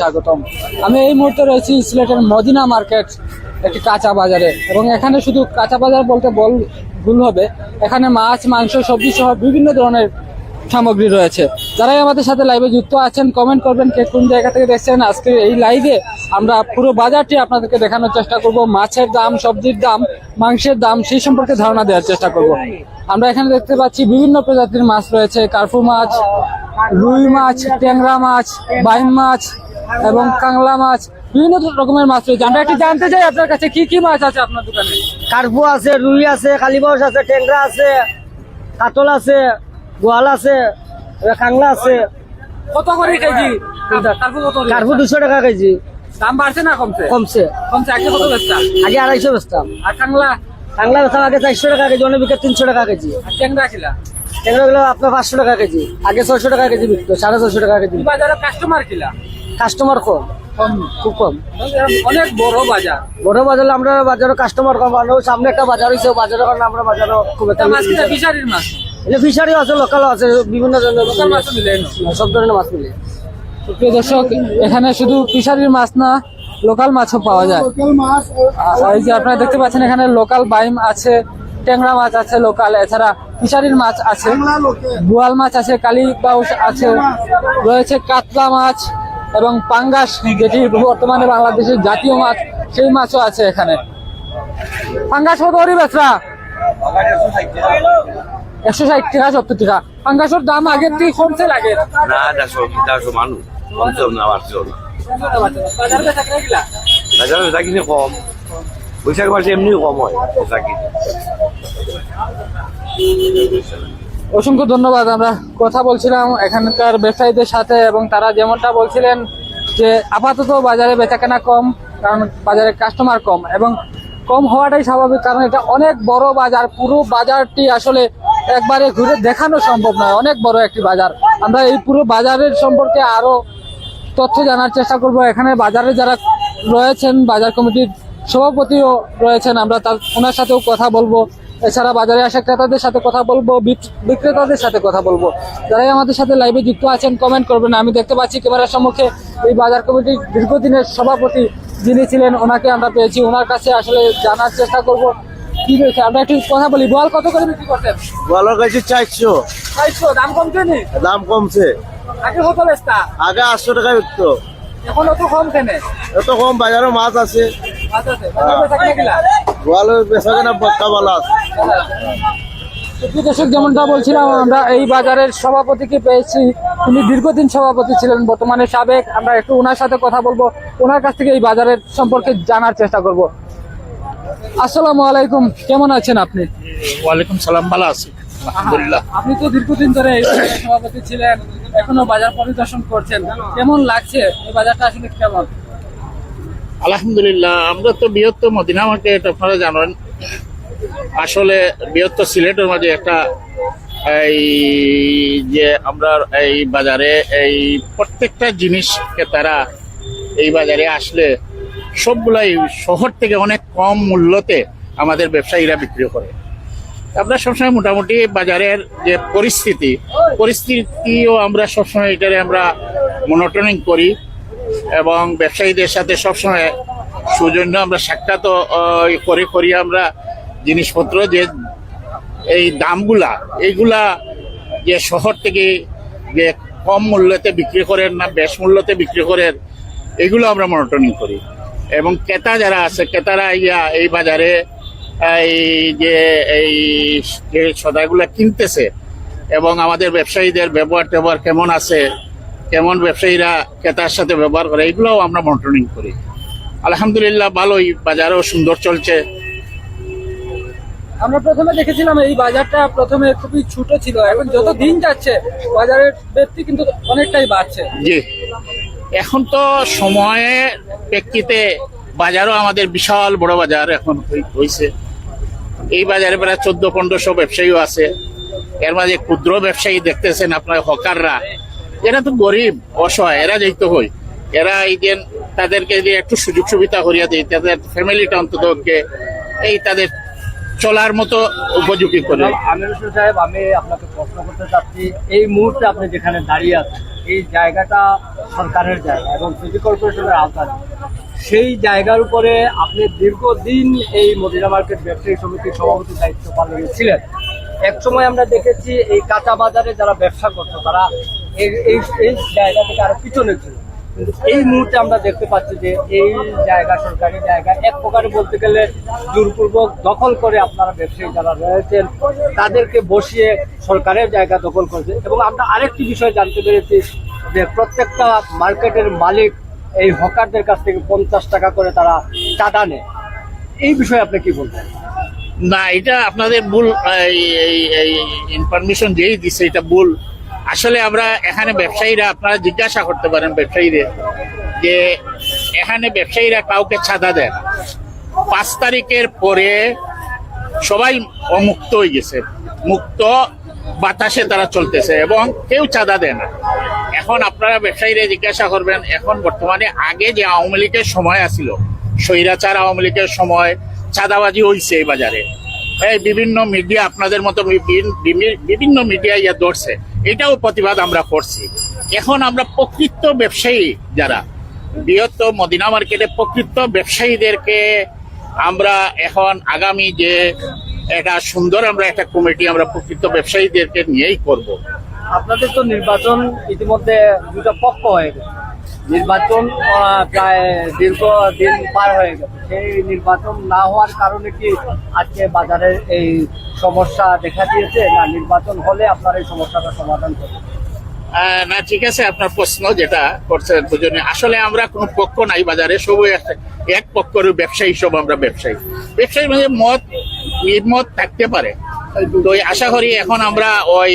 স্বাগতম। আমি এই মুহূর্তে রয়েছি সিলেটের মদিনা মার্কেট, একটি কাঁচা বাজারে। এবং এখানে শুধু কাঁচা বাজার বলতে বল ভুল হবে, এখানে মাছ, মাংস, সবজি সহ বিভিন্ন ধরনের সামগ্রী রয়েছে। যারাই আমাদের সাথে লাইভে যুক্ত আছেন কমেন্ট করবেন কে কোন জায়গা থেকে দেখছেন। আজকে এই লাইভে আমরা পুরো বাজারটি আপনাদেরকে দেখানোর চেষ্টা করব, মাছের দাম, সবজির দাম, মাংসের দাম, সেই সম্পর্কে ধারণা দেওয়ার চেষ্টা করব। আমরা এখানে দেখতে পাচ্ছি বিভিন্ন প্রজাতির মাছ রয়েছে কার্ফু মাছ, রুই মাছ, ট্যাংরা মাছ বাইম মাছ এবং কাংলা মাছ বিভিন্ন রকমের মাছ রয়েছে। আমরা একটু জানতে চাই আপনার কাছে কি কি মাছ আছে আপনার দোকানে? কার্পু আছে রুই আছে কালীবাউস আছে টেংরা আছে কাতল আছে গোয়াল আছে কাংলা আছে। কত করে কেজি? কার্পু দুশো টাকা কেজি। দাম বাড়ছে না কমছে? কমছে। কমছে আগে কত বেচতা আগে আড়াইশো বেচতাম। আর কাংলা? কাংলা বেচতাম আগে চারশো টাকা কেজি অনেক বিকেট তিনশো টাকা কেজি। আর ট্যাংরা খিলা টেংরা গুলো আপনার পাঁচশো টাকা কেজি। আগে ছয়শো টাকা কেজি বিকতো সাড়ে ছয়শো টাকা কেজি। বাজারে কাস্টমার খিলা কাস্টমার কম। কম খুব কম। অনেক বড় বাজার। বড় বাজারে আমরা বাজারে কাস্টমার কম আর সামনে একটা বাজার হয়েছে বাজারের কারণে আমরা বাজারও খুব একটা ফিশারির মাছ এটা ফিশারিও আছে লোকালও আছে বিভিন্ন ধরনের লোকাল মাছও মিলে সব ধরনের মাছ মিলে। প্রিয় দর্শক এখানে শুধু ফিশারির মাছ না লোকাল মাছও পাওয়া যায়। এই যে আপনারা দেখতে পাচ্ছেন এখানে লোকাল বাইম আছে ট্যাংরা মাছ আছে লোকাল এছাড়া ফিশারির মাছ আছে। বোয়াল মাছ আছে কালী বাউস আছে রয়েছে কাতলা মাছ এবং পাঙ্গাস যেটি বর্তমানে বাংলাদেশের জাতীয় মাছ, সেই মাছও আছে এখানে। পাঙ্গাস কত করি বেচরা? একশো ষাট টাকা, সত্তর টাকা। পাঙ্গাসের দাম আগের থেকে কমছে লাগে। বৈশাখ মাসে এমনি কম হয় কিনে অসংখ্য ধন্যবাদ, আমরা কথা বলছিলাম এখানকার ব্যবসায়ীদের সাথে এবং তারা যেমনটা বলছিলেন যে আপাতত বাজারে বেচাকেনা কম, কারণ বাজারে কাস্টমার কম এবং কম হওয়াটাই স্বাভাবিক, কারণ এটা অনেক বড় বাজার, পুরো বাজারটি আসলে একবারে ঘুরে দেখানো সম্ভব নয়, অনেক বড় একটি বাজার। আমরা এই পুরো বাজারের সম্পর্কে আরও তথ্য জানার চেষ্টা করব। এখানে বাজারে যারা রয়েছেন, বাজার কমিটির সভাপতিও রয়েছেন, আমরা তার, ওনার সাথেও কথা বলব। এছাড়া বাজারে আসা ক্রেতাদের সাথে কথা বলব বিক্রেতাদের সাথে কথা বলব। যারাই আমাদের সাথে লাইভে যুক্ত আছেন কমেন্ট করবেন। আমি দেখতে পাচ্ছি ক্যামেরার সম্মুখে এই বাজার কমিটির দীর্ঘদিনের সভাপতি যিনি ছিলেন ওনাকে আমরা পেয়েছি। ওনার কাছে আসলে জানার চেষ্টা করব কি রয়েছে? আমরা একটু কথা বলি। বল কত করে বিক্রি করতেন বলার কাছে চারশো। চারশো দাম কমছে নি? দাম কমছে। আগে কত বেচতা আগে আটশো টাকা বিকতো। এখন অত কম কেনে? এত কম বাজারে মাছ আছে। আচ্ছা আচ্ছা ভালো আছে। দর্শক যেমনটা বলছিলাম আমরা এই বাজারের সভাপতিকে পেয়েছি। তিনি দীর্ঘদিন সভাপতি ছিলেন বর্তমানে সাবেক। আমরা একটু ওনার সাথে কথা বলব ওনার কাছ থেকে এই বাজারের সম্পর্কে জানার চেষ্টা করব। আসসালামু আলাইকুম কেমন আছেন আপনি? ওয়ালাইকুম সালাম ভালো আছি। আলহামদুলিল্লাহ। আপনি তো দীর্ঘদিন ধরে এই সভাপতি ছিলেন এখনও বাজার পরিদর্শন করছেন। কেমন লাগছে? এই বাজারটা আসলে কেমন? আলহামদুলিল্লাহ, আমরা তো বৃহত্তর মদিনা মার্কেট আপনারা জানেন। আসলে বৃহত্তর সিলেটের মাঝে একটা এই যে আমরা এই বাজারে এই প্রত্যেকটা জিনিসকে তারা এই বাজারে আসলে সবগুলাই শহর থেকে অনেক কম মূল্যতে আমাদের ব্যবসায়ীরা বিক্রি করে। আমরা সবসময় মোটামুটি বাজারের যে পরিস্থিতি, পরিস্থিতিও আমরা সবসময় এটারে আমরা মনিটরিং করি। এবং ব্যবসায়ীদের সাথে সবসময় সৌজন্য। আমরা সাক্ষাৎ করে করি আমরা জিনিসপত্র যে এই দামগুলা, এইগুলা যে শহর থেকে যে কম মূল্যতে বিক্রি করেন না, বেশ মূল্যতে বিক্রি করেন, এগুলো আমরা মনিটরিং করি। এবং ক্রেতা যারা আছে, ক্রেতারা ইয়া এই বাজারে, এই যে এই যে সদাগুলা কিনতেছে এবং আমাদের ব্যবসায়ীদের ব্যবহার ট্যাবহার কেমন আছে কেমন ব্যবসায়ীরা ক্রেতার সাথে ব্যবহার করে এগুলোও আমরা মনিটরিং করি। আলহামদুলিল্লাহ ভালোই বাজারও সুন্দর চলছে। আমরা প্রথমে দেখেছিলাম এই বাজারটা প্রথমে খুবই ছোট ছিল এখন যত দিন যাচ্ছে বাজারের ব্যক্তি কিন্তু অনেকটাই বাড়ছে। জি। এখন তো সময়ের প্রেক্ষিতে বাজারও আমাদের বিশাল বড় বাজার এখন হয়েছে এই বাজারে প্রায় চোদ্দ পনেরোশো ব্যবসায়ীও আছে। এর মাঝে ক্ষুদ্র ব্যবসায়ী দেখতেছেন আপনার হকাররা। এরা তো গরিব, অসহায়, এরা যেতে হই। এরা এই যে তাদেরকে যে একটু সুযোগ সুবিধা করিয়া দেয় তাদের ফ্যামিলিটা অন্তত এই তাদের চলার মতো উপযোগী করে। আমির হোসেন সাহেব, আমি আপনাকে প্রশ্ন করতে চাচ্ছি, এই মুহূর্তে আপনি যেখানে দাঁড়িয়ে আছেন, এই জায়গাটা সরকারের জায়গা এবং সিটি কর্পোরেশনের আওতায় সেই জায়গার উপরে আপনি দীর্ঘদিন এই মদিনা মার্কেট ব্যবসায়ী সমিতির সভাপতি দায়িত্ব পালন ছিলেন এক সময় আমরা দেখেছি এই কাঁচা বাজারে যারা ব্যবসা করতো, তারা এই এই জায়গা থেকে আরও পিছনে ছিল কিন্তু এই মুহূর্তে আমরা দেখতে পাচ্ছি যে এই জায়গা সরকারি জায়গা এক প্রকারে বলতে গেলে জোরপূর্বক দখল করে আপনারা ব্যবসায়ী যারা রয়েছেন, তাদেরকে বসিয়ে সরকারের জায়গা দখল করেছে। এবং আমরা আরেকটি বিষয় জানতে পেরেছি যে প্রত্যেকটা মার্কেটের মালিক এই হকারদের কাছ থেকে পঞ্চাশ টাকা করে তারা চাঁদা নেয়। এই বিষয়ে আপনি কি বলবেন? না, এটা আপনাদের ভুল ইনফরমেশন যেই দিচ্ছে এটা ভুল আসলে আমরা এখানে ব্যবসায়ীরা, আপনারা জিজ্ঞাসা করতে পারেন ব্যবসায়ীদের যে এখানে ব্যবসায়ীরা কাউকে ছাদা দেন। পাঁচ তারিখের পরে সবাই অমুক্ত হয়ে গেছে। মুক্ত বাতাসে তারা চলতেছে এবং কেউ চাঁদা দেয় না। এখন আপনারা ব্যবসায়ীরা জিজ্ঞাসা করবেন, এখন বর্তমানে আগে যে আওয়ামী লীগের সময় আসিল স্বৈরাচার আওয়ামী লীগের সময় চাঁদাবাজি হয়েছে এই বাজারে। এই বিভিন্ন মিডিয়া আপনাদের মতো বিভিন- বিভিন্ন মিডিয়া ইয়া ধরছে। এটাও প্রতিবাদ আমরা করছি। এখন আমরা প্রকৃত ব্যবসায়ী যারা বৃহত্তর মদিনা মার্কেটে প্রকৃত ব্যবসায়ীদেরকে আমরা এখন আগামী যে একটা সুন্দর আমরা একটা কমিটি আমরা প্রকৃত ব্যবসায়ীদেরকে নিয়েই করব। আপনাদের তো নির্বাচন ইতিমধ্যে দুটো পক্ষ হয়ে গেছে। নির্বাচন প্রায় দীর্ঘ দিন পার হয়ে গেছে। সেই নির্বাচন না হওয়ার কারণে কি আজকে বাজারের এই সমস্যা দেখা দিয়েছে? না, নির্বাচন হলে আপনার এই সমস্যাটা সমাধান করবে না, ঠিক আছে, আপনার প্রশ্ন যেটা করছেন দুজনে। আসলে আমরা কোনো পক্ষ নাই বাজারে, সবই এক পক্ষের ব্যবসায়ী, সব আমরা ব্যবসায়ী। ব্যবসায়ী মানে মত, নির্মত থাকতে পারে। তো আশা করি এখন আমরা ওই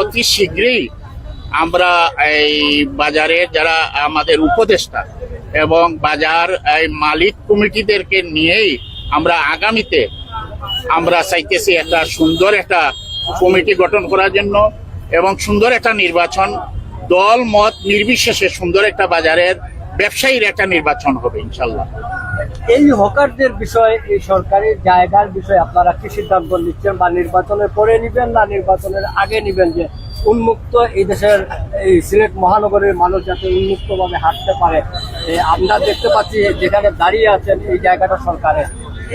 অতি শীঘ্রই আমরা এই বাজারের যারা আমাদের উপদেষ্টা এবং বাজার এই মালিক কমিটিদেরকে নিয়েই আমরা আগামীতে আমরা চাইতেছি একটা সুন্দর একটা কমিটি গঠন করার জন্য এবং সুন্দর একটা নির্বাচন, দল মত নির্বিশেষে সুন্দর একটা বাজারের ব্যবসায়ীর একটা নির্বাচন হবে ইনশাল্লাহ এই হকারদের বিষয়ে, এই সরকারি জায়গার বিষয়ে আপনারা কি সিদ্ধান্ত নিচ্ছেন বা নির্বাচনের পরে নিবেন না নির্বাচনের আগে নিবেন যে উন্মুক্ত এই দেশের এই সিলেট মহানগরের মানুষ যাতে উন্মুক্তভাবে হাঁটতে পারে। আমরা দেখতে পাচ্ছি যেখানে দাঁড়িয়ে আছেন এই জায়গাটা সরকারের।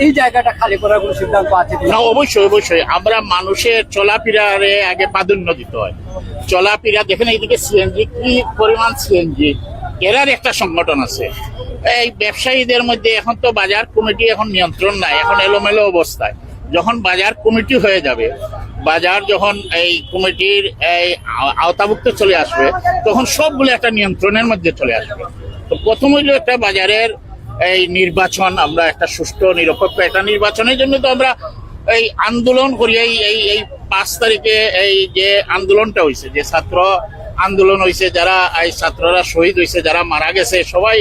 এই জায়গাটা খালি করার কোনো সিদ্ধান্ত আছে না, অবশ্যই অবশ্যই। আমরা মানুষের চলাফেরারে আগে প্রাধান্য দিতে হয়। চলাফেরা, দেখেন এইদিকে সিএনজি, কি পরিমাণ সিএনজি। এরার একটা সংগঠন আছে। এই ব্যবসায়ীদের মধ্যে এখন তো বাজার কমিটি এখন নিয়ন্ত্রণ নাই, এখন এলোমেলো অবস্থায়। যখন বাজার কমিটি হয়ে যাবে, বাজার যখন এই কমিটির এই আও- আওতাভুক্ত চলে আসবে, তখন সবগুলো একটা নিয়ন্ত্রণের মধ্যে চলে আসবে। তো প্রথম হইল একটা বাজারের এই নির্বাচন, আমরা একটা সুষ্ঠু, নিরপেক্ষ একটা নির্বাচনের জন্য তো আমরা এই আন্দোলন করি, এই এই এই পাঁচ তারিখে এই যে আন্দোলনটা হয়েছে যে ছাত্র আন্দোলন হয়েছে যারা এই ছাত্ররা শহীদ হয়েছে যারা মারা গেছে, সবাই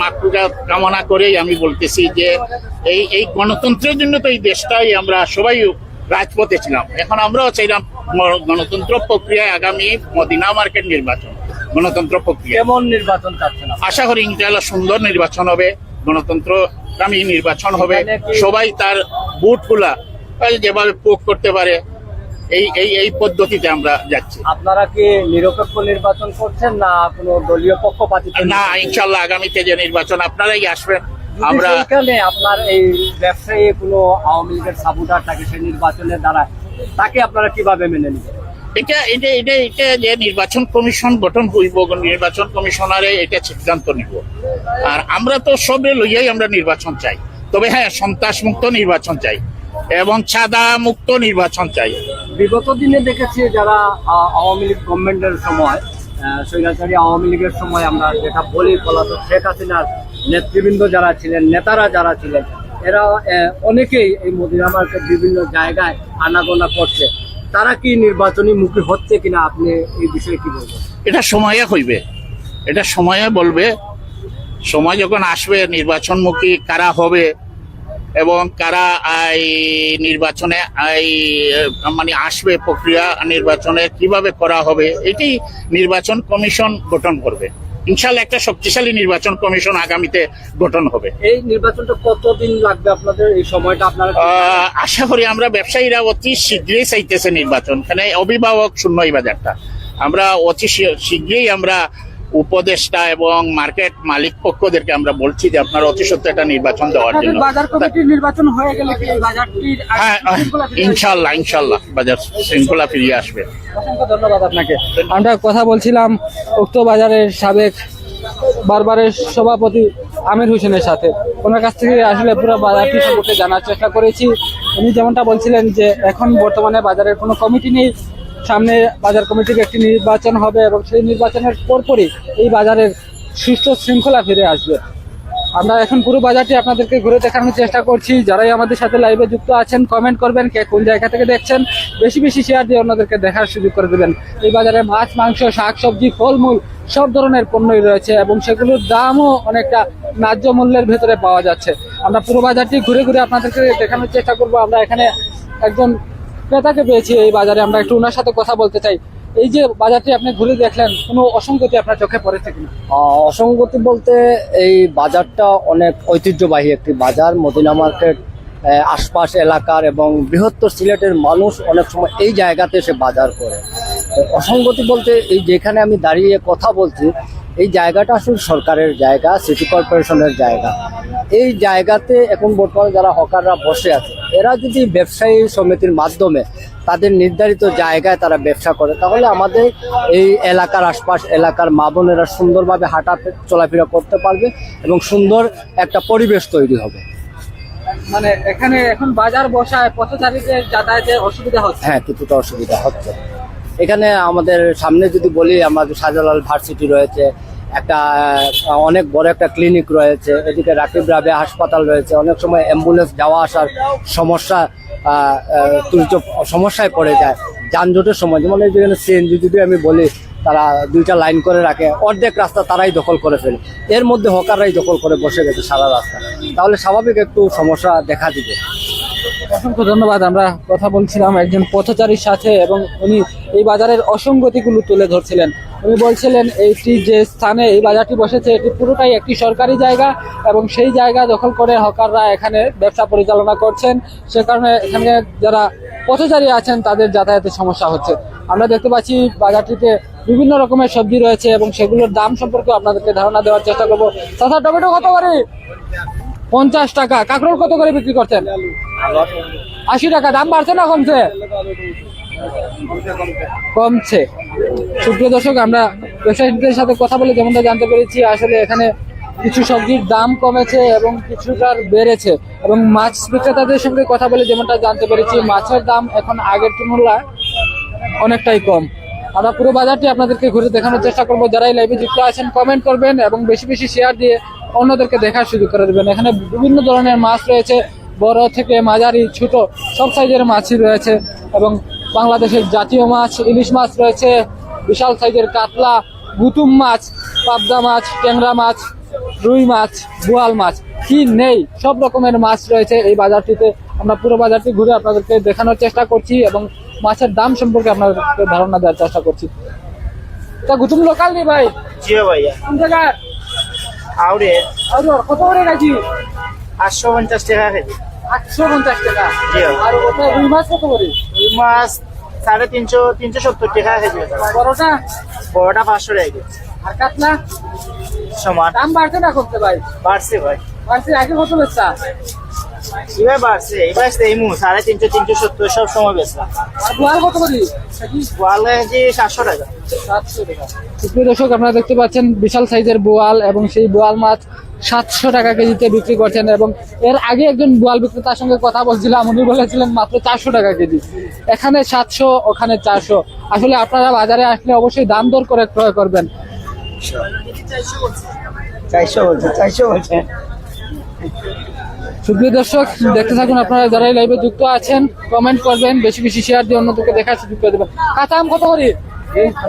মাতৃকা কামনা করেই আমি বলতেছি যে এই এই গণতন্ত্রের জন্য তো এই দেশটাই আমরা সবাই রাজপথে ছিলাম। এখন আমরাও চাইলাম গণতন্ত্র প্রক্রিয়ায় আগামী মদিনা মার্কেট নির্বাচন গণতন্ত্র প্রক্রিয়া। কেমন নির্বাচন আশা করি ইনশাআল্লাহ সুন্দর নির্বাচন হবে গণতন্ত্রকামী নির্বাচন হবে। সবাই তার বুথগুলা এই যেভাবে প্রয়োগ করতে পারে এই এই এই পদ্ধতিতে আমরা যাচ্ছি। আপনারা কি নিরপেক্ষ নির্বাচন করছেন না কোনো দলীয় পক্ষপাতিত্ব? না ইনশাল্লাহ আগামীতে যে নির্বাচন আপনারাই আসবেন। আমরা সেইখানে আপনার এই ব্যবসায়ী কোনো আওয়ামী লীগের সাপোর্টার থাকে সেই নির্বাচনের দ্বারা তাকে আপনারা কীভাবে মেনে নেবেন? এটা এটা এটা এটা যে নির্বাচন কমিশন গঠন হইব নির্বাচন কমিশনারে এটা সিদ্ধান্ত নিব। আর আমরা তো সবে লইয়াই আমরা নির্বাচন চাই। তবে হ্যাঁ সন্ত্রাস মুক্ত নির্বাচন চাই। এবং ছাদা মুক্ত নির্বাচন চাই। বিগত দিনে দেখেছি যারা আওয়ামী লীগ গভর্নমেন্টের সময় আহ, স্বৈরাচারী আওয়ামী লীগের সময় আমরা যেটা বলি পলাতক শেখ হাসিনার নেতৃবৃন্দ যারা ছিলেন নেতারা যারা ছিলেন এরা অনেকেই এই মদিনা মার্কেট বিভিন্ন জায়গায় আনাগোনা করছে। তারা কি নির্বাচনী মুখী হচ্ছে কিনা আপনি এই বিষয়ে কি বলবেন? এটা সময়ে হইবে। এটা সময়ে বলবে। সময় যখন আসবে নির্বাচনমুখী কারা হবে এবং কারা এই নির্বাচনে এই মানে আসবে প্রক্রিয়া নির্বাচনে কীভাবে করা হবে এটি নির্বাচন কমিশন গঠন করবে। ইনশাল্লাহ একটা শক্তিশালী নির্বাচন কমিশন আগামীতে গঠন হবে। এই নির্বাচনটা কতদিন লাগবে আপনাদের? এই সময়টা আপনারা আশা করি আমরা ব্যবসায়ীরা অতি শীঘ্রই চাইতেছে নির্বাচন। এখানে অভিভাবক শূন্য এই বাজারটা। আমরা অতি শীঘ্রই আমরা উপদেষ্টা এবং মার্কেট মালিক পক্ষদেরকে আমরা বলছি যে আপনারা অতি সত্য একটা নির্বাচন দেওয়ার জন্য। বাজার কমিটির নির্বাচন হয়ে গেলে কি বাজারটির হ্যাঁ ইনশাল্লাহ ইনশাল্লাহ বাজার শৃঙ্খলা ফিরিয়ে আসবে। অসংখ্য ধন্যবাদ আপনাকে। আমরা কথা বলছিলাম উক্ত বাজারের সাবেক বারবারের সভাপতি আমির হোসেনের সাথে। ওনার কাছ থেকে আসলে পুরো বাজারটি সম্পর্কে জানার চেষ্টা করেছি। উনি যেমনটা বলছিলেন যে এখন বর্তমানে বাজারের কোনো কমিটি নেই। সামনে বাজার কমিটির একটি নির্বাচন হবে এবং সেই নির্বাচনের পরপরই এই বাজারের সুস্থ শৃঙ্খলা ফিরে আসবে। আমরা এখন পুরো বাজারটি আপনাদেরকে ঘুরে দেখানোর চেষ্টা করছি। যারাই আমাদের সাথে লাইভে যুক্ত আছেন কমেন্ট করবেন, কে কোন জায়গা থেকে দেখছেন, বেশি বেশি শেয়ার দিয়ে অন্যদেরকে দেখার সুযোগ করে দেবেন। এই বাজারে মাছ, মাংস, শাক, সবজি, ফলমূল, সব ধরনের পণ্যই রয়েছে এবং সেগুলোর দামও অনেকটা ন্যায্য মূল্যের ভেতরে পাওয়া যাচ্ছে। আমরা পুরো বাজারটি ঘুরে ঘুরে আপনাদেরকে দেখানোর চেষ্টা করব। আমরা এখানে একজন ক্রেতাকে পেয়েছি এই বাজারে, আমরা একটু ওনার সাথে কথা বলতে চাই। এই যে বাজারটি আপনি ঘুরে দেখলেন, কোনো অসঙ্গতি আপনার চোখে পড়েছে কিনা? অসঙ্গতি বলতে এই বাজারটা অনেক ঐতিহ্যবাহী একটি বাজার। মদিনা মার্কেট আশপাশ এলাকার এবং বৃহত্তর সিলেটের মানুষ অনেক সময় এই জায়গাতে এসে বাজার করে। অসঙ্গতি বলতে এই যেখানে আমি দাঁড়িয়ে কথা বলছি এই জায়গাটা আসলে সরকারের জায়গা সিটি কর্পোরেশনের জায়গা। এই জায়গাতে এখন বর্তমানে যারা হকাররা বসে আছে এরা যদি ব্যবসায়ী সমিতির মাধ্যমে তাদের নির্ধারিত জায়গায় তারা ব্যবসা করে তাহলে আমাদের এই এলাকার আশপাশ এলাকার মা বোনেরা সুন্দরভাবে হাঁটা চলাফেরা করতে পারবে এবং সুন্দর একটা পরিবেশ তৈরি হবে। মানে এখানে এখন বাজার বসায় পথচারীদের যাতায়াতের অসুবিধা হচ্ছে? হ্যাঁ কিছুটা অসুবিধা হচ্ছে। এখানে আমাদের সামনে যদি বলি আমাদের শাহজালাল ভার্সিটি রয়েছে, একটা অনেক বড় একটা ক্লিনিক রয়েছে, এদিকে রাকিব রাবে হাসপাতাল রয়েছে, অনেক সময় অ্যাম্বুলেন্স যাওয়া আসার সমস্যা সমস্যায় পড়ে যায়। যানজটের সময়, যেমন এই যেখানে সিএনজি যদি আমি বলি, তারা দুইটা লাইন করে রাখে, অর্ধেক রাস্তা তারাই দখল করে ফেলে। এর মধ্যে হকাররাই দখল করে বসে গেছে সারা রাস্তা। তাহলে স্বাভাবিক একটু সমস্যা দেখা দিবে। অসংখ্য ধন্যবাদ। আমরা কথা বলছিলাম একজন পথচারীর সাথে এবং উনি এই বাজারের অসঙ্গতিগুলো তুলে ধরছিলেন। উনি বলছিলেন, এইটি যে স্থানে এই বাজারটি বসেছে, এটি পুরোটাই একটি সরকারি জায়গা এবং সেই জায়গা দখল করে হকাররা এখানে ব্যবসা পরিচালনা করছেন। সে কারণে এখানে যারা পথচারী আছেন, তাদের যাতায়াতের সমস্যা হচ্ছে। আমরা দেখতে পাচ্ছি বাজারটিতে বিভিন্ন রকমের সবজি রয়েছে এবং সেগুলোর দাম সম্পর্কে আপনাদেরকে ধারণা দেওয়ার চেষ্টা করব। টমেটো কত করে? পঞ্চাশ টাকা। কাঁকরোল কত করে বিক্রি করছেন? আশি টাকা। দাম বাড়ছে না কমছে? কমছে। সুপ্রিয় দর্শক, আমরা ব্যবসায়ীদের সাথে কথা বলে যেমনটা জানতে পেরেছি, আসলে এখানে কিছু সবজির দাম কমেছে এবং কিছুটার বেড়েছে। এবং মাছ বিক্রেতাদের সঙ্গে কথা বলে যেমনটা জানতে পেরেছি, মাছের দাম এখন আগের তুলনায় অনেকটাই কম। আমরা পুরো বাজারটি আপনাদেরকে ঘুরে দেখানোর চেষ্টা করব। যারাই লাইভে যুক্ত আছেন কমেন্ট করবেন এবং বেশি বেশি শেয়ার দিয়ে অন্যদেরকে দেখার সুযোগ করে দেবেন। এখানে বিভিন্ন ধরনের মাছ রয়েছে বড় থেকে মাঝারি ছোট সব সাইজের মাছই রয়েছে এবং বাংলাদেশের জাতীয় মাছ ইলিশ মাছ রয়েছে বিশাল সাইজের কাতলা গুতুম মাছ পাবদা মাছ ট্যাংরা মাছ রুই মাছ বোয়াল মাছ কি নেই? সব রকমের মাছ রয়েছে এই বাজারটিতে। আমরা পুরো বাজারটি ঘুরে আপনাদেরকে দেখানোর চেষ্টা করছি এবং মাছের দাম সম্পর্কে আপনাদেরকে ধারণা দেওয়ার চেষ্টা করছি। তা গুতুম লোকাল নি ভাই? জি ভাইয়া। কোন জায়গায়? আউরে? আর কত করে নাকি আটশো পঞ্চাশ টাকা কেজি। আটশো পঞ্চাশ টাকা? জি। আর ওটা রুই মাছ কত করে? রুই মাছ সাড়ে তিনশো তিনশো সত্তর টাকা কেজি বড়টা? বড়টা পাঁচশো টাকা কেজি। আর কাতলা? সমান। দাম বাড়ছে না করতে ভাই? বাড়ছে ভাই। বাড়ছে আগে কত বেচা? এবার বাড়ছে এবার এই মু সাড়ে তিনশো তিনশো সত্তর সব সময় আর বোয়াল কত করে? বোয়াল কেজি সাতশো টাকা। সাতশো টাকা। দর্শক আপনারা দেখতে পাচ্ছেন বিশাল সাইজের বোয়াল এবং সেই বোয়াল মাছ সাতশো টাকা কেজিতে বিক্রি করছেন এবং এর আগে একজন বোয়াল বিক্রেতার সঙ্গে কথা বলছিলাম উনি বলেছিলেন মাত্র চারশো টাকা কেজি। এখানে সাতশো ওখানে চারশো। আসলে আপনারা বাজারে আসলে অবশ্যই দাম দর করে ক্রয় করবেন। চারশো বলছে চারশো বলছে। সুপ্রিয় দর্শক দেখতে থাকুন আপনারা যারাই লাইভে যুক্ত আছেন কমেন্ট করবেন বেশি বেশি শেয়ার দিয়ে অন্যদেরকে দেখার সুযোগ করে দেবেন কাঁচা আম কত করে?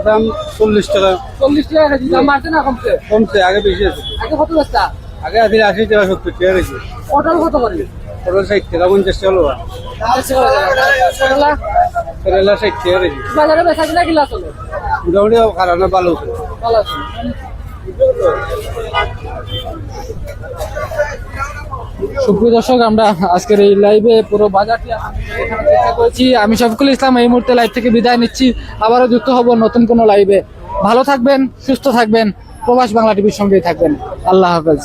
দাম চল্লিশ টাকা। চল্লিশ টাকা কেজি দাম বাড়ছে না কমছে? কমছে আগে বেশি আছে আগে কত বেচতা আগে আছে আশি টাকা সত্তর টাকা রয়েছে পটল কত করে? পটল ষাট টাকা পঞ্চাশ টাকা লোয়া। করলা কেরালা ষাট টাকা রয়েছে বাজারে বেচা কিনা কিলা চলে? মোটামুটি খারাপ না ভালো আছে ভালো আছে। সুপ্রিয় দর্শক, আমরা আজকের এই লাইভে পুরো বাজারটি চেষ্টা করেছি। আমি শফিকুল ইসলাম, এই মুহূর্তে লাইভ থেকে বিদায় নিচ্ছি। আবারও যুক্ত হব নতুন কোনো লাইভে ভালো থাকবেন, সুস্থ থাকবেন। প্রবাস বাংলা টিভির সঙ্গেই থাকবেন। আল্লাহ হাফেজ।